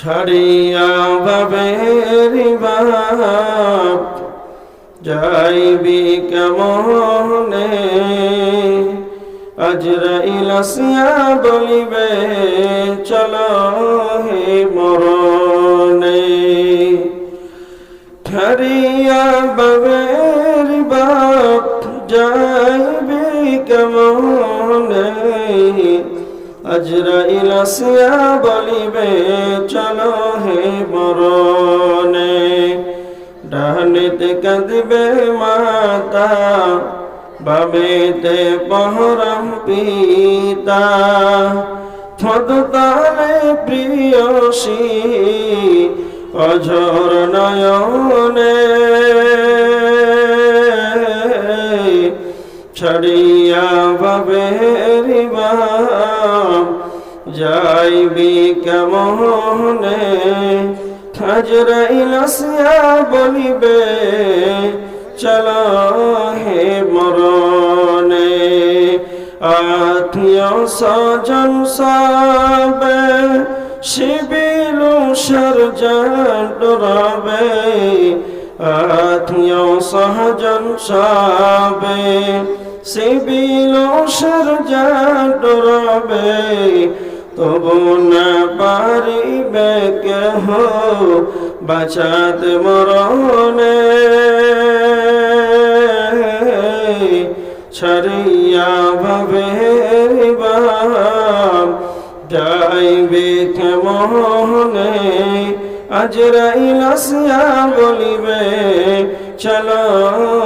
ছাড়িয়া বাবের বাপ, যাইবি কেমনে? আজরাইল আসিয়া বলিবে, চলো হে মরণে। ছাড়িয়া বাবের বাপ, যাইবি কেমনে? আজরাইল আসিয়া বলিবে, চলো হে মরণে। ডানিতে কাঁদিবে মাতা বাবেতে পহরম পিতা। থদতালে প্রিয়সী, অঝর নয়নে ছড়িয়া বাবের বাপ যাইবি কেমনে হাজরাইল আসিয়া বলিবে চলো হে মরণে আত্মীয় স্বজন সবে শিবিল সরজন ডরাবে আত্মীয় সহজন সবে সরজন ডরাবে, তবু না পারিবে কেহ বাঁচাতে মরণে। ছড়িয়া ভাবে যাইবে কেমনে আজরাইল আসিয়া বলিবে চলো